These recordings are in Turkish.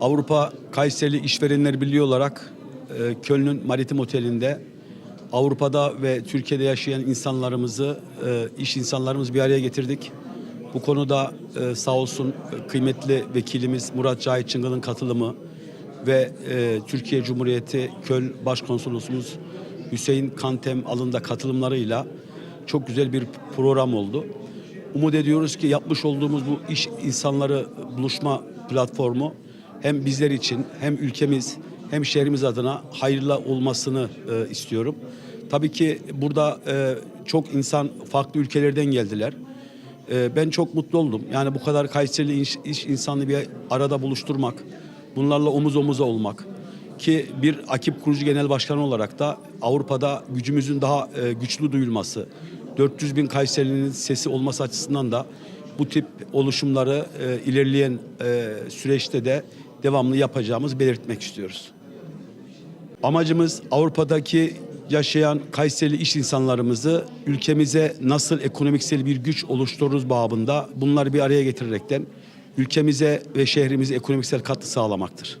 Avrupa Kayserili İşverenler Birliği olarak e, Köln'ün Maritim Oteli'nde Avrupa'da ve Türkiye'de yaşayan insanlarımızı, e, iş insanlarımızı bir araya getirdik. Bu konuda e, sağ olsun e, kıymetli vekilimiz Murat Cahit Çıngıl'ın katılımı ve e, Türkiye Cumhuriyeti Köln Başkonsolosumuz Hüseyin Kantem alında katılımlarıyla çok güzel bir program oldu. Umut ediyoruz ki yapmış olduğumuz bu iş insanları buluşma platformu hem bizler için hem ülkemiz hem şehrimiz adına hayırlı olmasını e, istiyorum. Tabii ki burada e, çok insan farklı ülkelerden geldiler. E, ben çok mutlu oldum. Yani bu kadar Kayserili iş, iş insanını bir arada buluşturmak, bunlarla omuz omuza olmak ki bir AKİP kurucu genel başkanı olarak da Avrupa'da gücümüzün daha e, güçlü duyulması, 400 bin Kayserili'nin sesi olması açısından da bu tip oluşumları e, ilerleyen e, süreçte de devamlı yapacağımız belirtmek istiyoruz. Amacımız Avrupa'daki yaşayan Kayserili iş insanlarımızı ülkemize nasıl ekonomiksel bir güç oluştururuz babında bunları bir araya getirerekten ülkemize ve şehrimize ekonomiksel katkı sağlamaktır.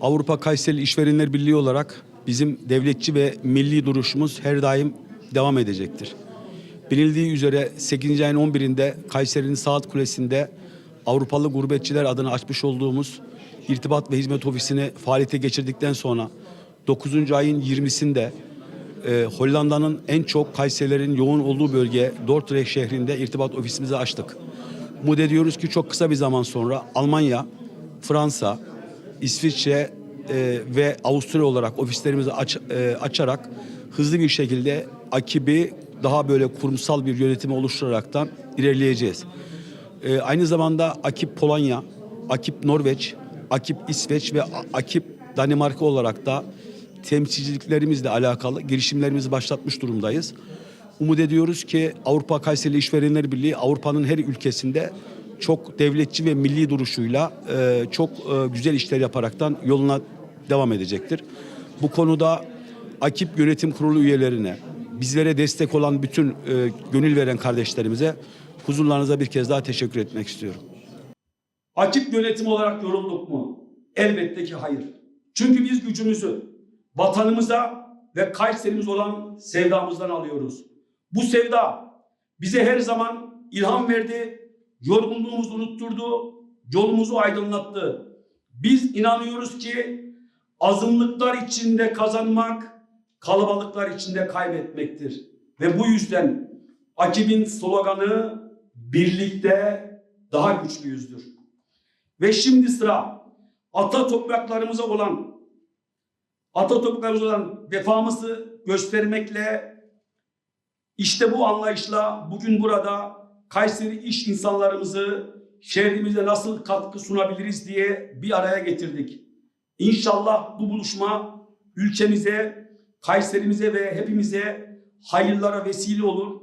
Avrupa Kayserili İşverenler Birliği olarak bizim devletçi ve milli duruşumuz her daim devam edecektir. Bilindiği üzere 8. ayın 11'inde Kayseri'nin Saat Kulesi'nde Avrupalı gurbetçiler adına açmış olduğumuz irtibat ve hizmet ofisini faaliyete geçirdikten sonra 9. ayın 20'sinde e, Hollanda'nın en çok Kayserilerin yoğun olduğu bölge Dordrecht şehrinde irtibat ofisimizi açtık. Umut ediyoruz ki çok kısa bir zaman sonra Almanya, Fransa, İsviçre e, ve Avusturya olarak ofislerimizi aç, e, açarak hızlı bir şekilde AKİB'i daha böyle kurumsal bir yönetimi oluşturaraktan ilerleyeceğiz. E, aynı zamanda AKİP Polonya, AKİP Norveç, AKİP İsveç ve AKİP Danimarka olarak da temsilciliklerimizle alakalı girişimlerimizi başlatmış durumdayız. Umut ediyoruz ki Avrupa Kayseri İşverenler Birliği Avrupa'nın her ülkesinde çok devletçi ve milli duruşuyla e, çok e, güzel işler yaparaktan yoluna devam edecektir. Bu konuda AKİP Yönetim Kurulu üyelerine, bizlere destek olan bütün e, gönül veren kardeşlerimize huzurlarınıza bir kez daha teşekkür etmek istiyorum. Akip yönetim olarak yorulduk mu? Elbette ki hayır. Çünkü biz gücümüzü vatanımıza ve Kayserimiz olan sevdamızdan alıyoruz. Bu sevda bize her zaman ilham verdi, yorgunluğumuzu unutturdu, yolumuzu aydınlattı. Biz inanıyoruz ki azınlıklar içinde kazanmak, kalabalıklar içinde kaybetmektir. Ve bu yüzden Akib'in sloganı birlikte daha güçlüyüzdür. Ve şimdi sıra ata topraklarımıza olan ata topraklarımıza olan vefamızı göstermekle işte bu anlayışla bugün burada Kayseri iş insanlarımızı şehrimize nasıl katkı sunabiliriz diye bir araya getirdik. İnşallah bu buluşma ülkemize, Kayserimize ve hepimize hayırlara vesile olur.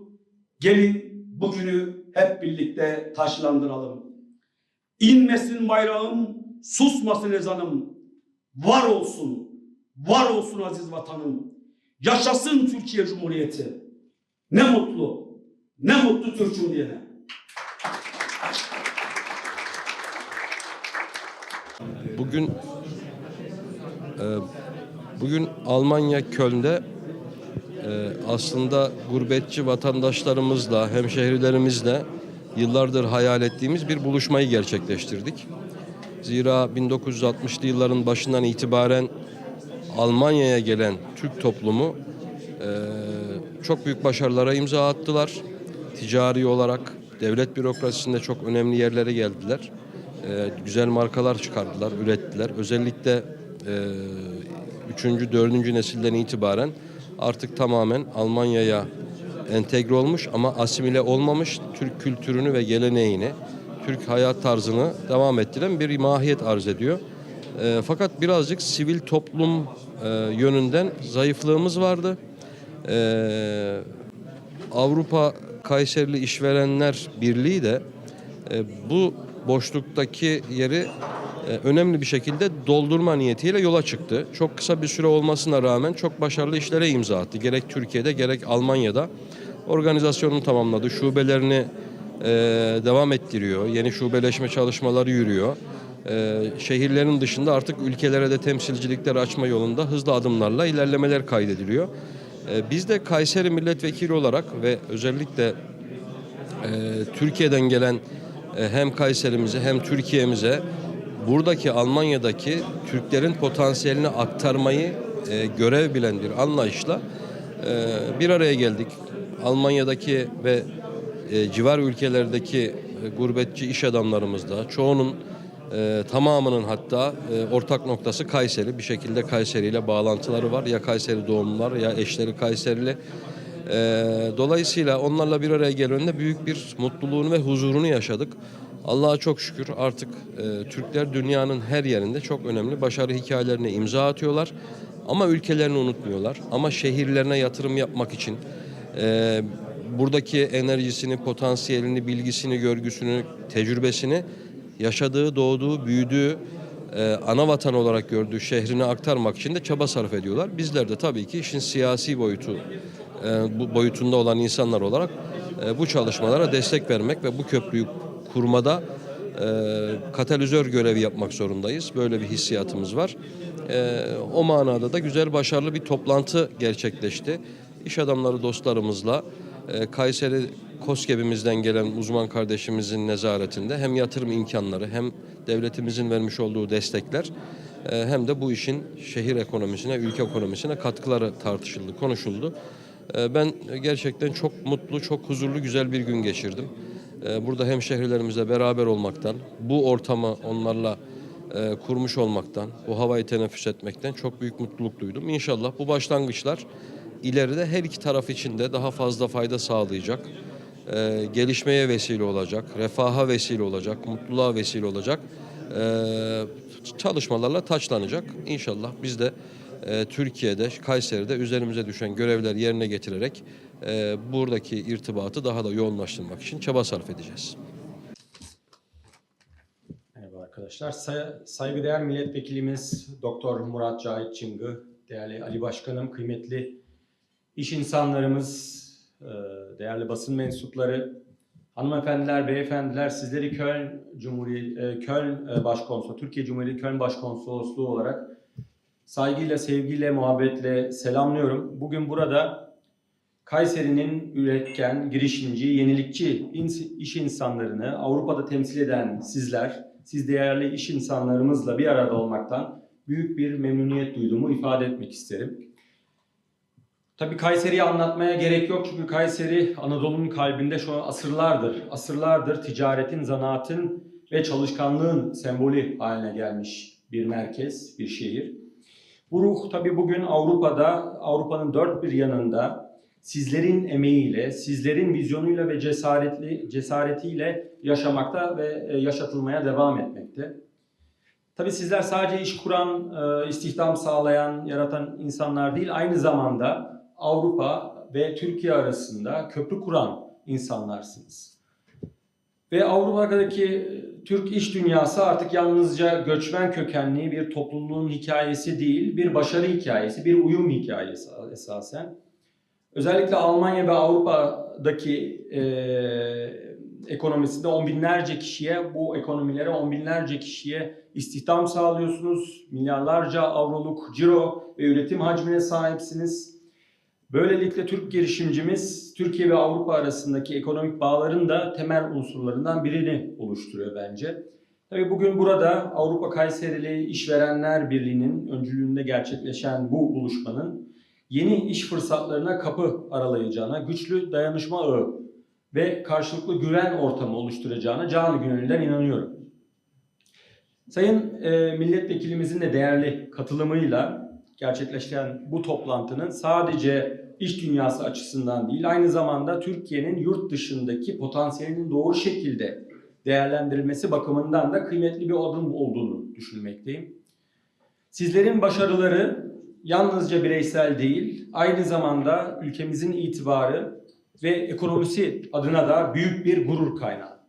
Gelin bugünü hep birlikte taşlandıralım. İnmesin bayrağım, susmasın ezanım. Var olsun, var olsun aziz vatanım. Yaşasın Türkiye Cumhuriyeti. Ne mutlu, ne mutlu Türk'üm diyene. Bugün e, bugün Almanya Köln'de aslında gurbetçi vatandaşlarımızla, hemşehrilerimizle yıllardır hayal ettiğimiz bir buluşmayı gerçekleştirdik. Zira 1960'lı yılların başından itibaren Almanya'ya gelen Türk toplumu e, çok büyük başarılara imza attılar. Ticari olarak devlet bürokrasisinde çok önemli yerlere geldiler. E, güzel markalar çıkardılar, ürettiler. Özellikle e, üçüncü, dördüncü nesilden itibaren artık tamamen Almanya'ya entegre olmuş ama asimile olmamış Türk kültürünü ve geleneğini, Türk hayat tarzını devam ettiren bir mahiyet arz ediyor. E, fakat birazcık sivil toplum e, yönünden zayıflığımız vardı. E, Avrupa Kayserili İşverenler Birliği de e, bu boşluktaki yeri önemli bir şekilde doldurma niyetiyle yola çıktı. Çok kısa bir süre olmasına rağmen çok başarılı işlere imza attı. Gerek Türkiye'de gerek Almanya'da organizasyonunu tamamladı. Şubelerini e, devam ettiriyor. Yeni şubeleşme çalışmaları yürüyor. e, şehirlerin dışında artık ülkelere de temsilcilikler açma yolunda hızlı adımlarla ilerlemeler kaydediliyor. E, biz de Kayseri milletvekili olarak ve özellikle e, Türkiye'den gelen e, hem Kayserimize hem Türkiye'mize buradaki Almanya'daki Türklerin potansiyelini aktarmayı e, görev bilen bir anlayışla e, bir araya geldik. Almanya'daki ve e, civar ülkelerdeki e, gurbetçi iş adamlarımızda çoğunun e, tamamının hatta e, ortak noktası Kayseri. Bir şekilde Kayseri ile bağlantıları var. Ya Kayseri doğumlular ya eşleri Kayserili. E, dolayısıyla onlarla bir araya geldiğinde büyük bir mutluluğunu ve huzurunu yaşadık. Allah'a çok şükür artık e, Türkler dünyanın her yerinde çok önemli başarı hikayelerine imza atıyorlar. Ama ülkelerini unutmuyorlar. Ama şehirlerine yatırım yapmak için e, buradaki enerjisini, potansiyelini, bilgisini, görgüsünü, tecrübesini yaşadığı, doğduğu, büyüdüğü, e, ana vatan olarak gördüğü şehrine aktarmak için de çaba sarf ediyorlar. Bizler de tabii ki işin siyasi boyutu e, bu boyutunda olan insanlar olarak e, bu çalışmalara destek vermek ve bu köprüyü kurmada e, katalizör görevi yapmak zorundayız. Böyle bir hissiyatımız var. E, o manada da güzel, başarılı bir toplantı gerçekleşti. İş adamları dostlarımızla e, Kayseri KOSGEB'imizden gelen uzman kardeşimizin nezaretinde hem yatırım imkanları hem devletimizin vermiş olduğu destekler e, hem de bu işin şehir ekonomisine, ülke ekonomisine katkıları tartışıldı, konuşuldu. E, Ben gerçekten çok mutlu, çok huzurlu, güzel bir gün geçirdim. E, Burada hemşehrilerimizle beraber olmaktan, bu ortamı onlarla e, kurmuş olmaktan, bu havayı teneffüs etmekten çok büyük mutluluk duydum. İnşallah bu başlangıçlar ileride her iki taraf için de daha fazla fayda sağlayacak, e, gelişmeye vesile olacak, refaha vesile olacak, mutluluğa vesile olacak e, çalışmalarla taçlanacak. İnşallah biz de e, Türkiye'de, Kayseri'de üzerimize düşen görevler yerine getirerek e, buradaki irtibatı daha da yoğunlaştırmak için çaba sarf edeceğiz. Merhaba arkadaşlar. Say- saygıdeğer milletvekilimiz Doktor Murat Cahit Çıngı, değerli Ali Başkanım, kıymetli iş insanlarımız, e, değerli basın mensupları, hanımefendiler, beyefendiler, sizleri Köln Cumhuriyet Köln Başkonsolosu, Türkiye Cumhuriyeti Köln Başkonsolosluğu olarak saygıyla, sevgiyle, muhabbetle selamlıyorum. Bugün burada Kayseri'nin üretken, girişimci, yenilikçi iş insanlarını Avrupa'da temsil eden sizler, siz değerli iş insanlarımızla bir arada olmaktan büyük bir memnuniyet duyduğumu ifade etmek isterim. Tabii Kayseri'yi anlatmaya gerek yok çünkü Kayseri Anadolu'nun kalbinde şu an asırlardır, asırlardır ticaretin, zanaatın ve çalışkanlığın sembolü haline gelmiş bir merkez, bir şehir. Bu ruh tabii bugün Avrupa'da, Avrupa'nın dört bir yanında sizlerin emeğiyle, sizlerin vizyonuyla ve cesaretli cesaretiyle yaşamakta ve e, yaşatılmaya devam etmekte. Tabii sizler sadece iş kuran, e, istihdam sağlayan, yaratan insanlar değil, aynı zamanda Avrupa ve Türkiye arasında köprü kuran insanlarsınız. Ve Avrupa'daki Türk iş dünyası artık yalnızca göçmen kökenli bir topluluğun hikayesi değil, bir başarı hikayesi, bir uyum hikayesi esasen. Özellikle Almanya ve Avrupa'daki e, ekonomisinde on binlerce kişiye, bu ekonomilere on binlerce kişiye istihdam sağlıyorsunuz. Milyarlarca avroluk ciro ve üretim hacmine sahipsiniz. Böylelikle Türk girişimcimiz Türkiye ve Avrupa arasındaki ekonomik bağların da temel unsurlarından birini oluşturuyor bence. Tabii bugün burada Avrupa Kayserili İşverenler Birliği'nin öncülüğünde gerçekleşen bu buluşmanın yeni iş fırsatlarına kapı aralayacağına, güçlü dayanışma ağı ve karşılıklı güven ortamı oluşturacağına canı gönülden inanıyorum. Sayın e, milletvekilimizin de değerli katılımıyla gerçekleşen bu toplantının sadece iş dünyası açısından değil, aynı zamanda Türkiye'nin yurt dışındaki potansiyelinin doğru şekilde değerlendirilmesi bakımından da kıymetli bir adım olduğunu düşünmekteyim. Sizlerin başarıları yalnızca bireysel değil, aynı zamanda ülkemizin itibarı ve ekonomisi adına da büyük bir gurur kaynağı.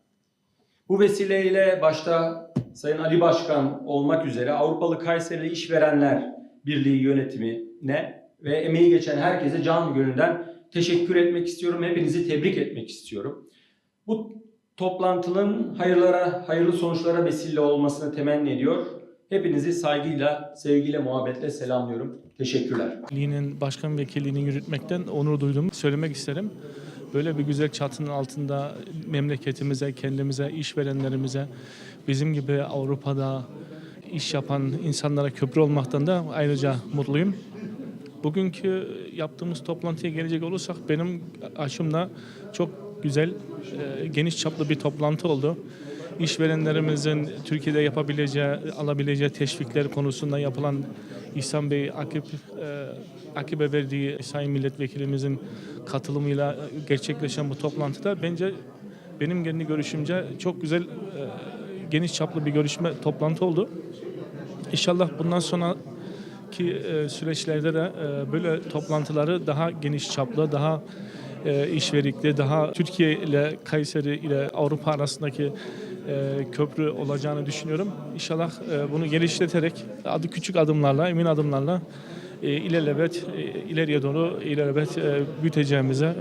Bu vesileyle başta Sayın Ali Başkan olmak üzere Avrupalı Kayserili İşverenler Birliği yönetimine ve emeği geçen herkese can gönülden teşekkür etmek istiyorum. Hepinizi tebrik etmek istiyorum. Bu toplantının hayırlara, hayırlı sonuçlara vesile olmasını temenni ediyor. Hepinizi saygıyla, sevgiyle, muhabbetle selamlıyorum. Teşekkürler. Liğinin başkan vekilliğini yürütmekten onur duyduğumu söylemek isterim. Böyle bir güzel çatının altında memleketimize, kendimize, işverenlerimize, bizim gibi Avrupa'da iş yapan insanlara köprü olmaktan da ayrıca mutluyum. Bugünkü yaptığımız toplantıya gelecek olursak benim açımda çok güzel, e, geniş çaplı bir toplantı oldu. İşverenlerimizin Türkiye'de yapabileceği, alabileceği teşvikler konusunda yapılan İhsan Bey Akip, e, Akip'e verdiği Sayın Milletvekilimizin katılımıyla gerçekleşen bu toplantıda bence benim kendi görüşümce çok güzel, e, geniş çaplı bir görüşme toplantı oldu. İnşallah bundan sonra ki e, süreçlerde de e, böyle toplantıları daha geniş çaplı, daha e, işverikli, daha Türkiye ile Kayseri ile Avrupa arasındaki köprü olacağını düşünüyorum. İnşallah bunu geliştirerek adı küçük adımlarla, emin adımlarla ilelebet, e, ileriye doğru ilelebet e, büyüteceğimize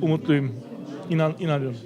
umutluyum. İnan, inanıyorum.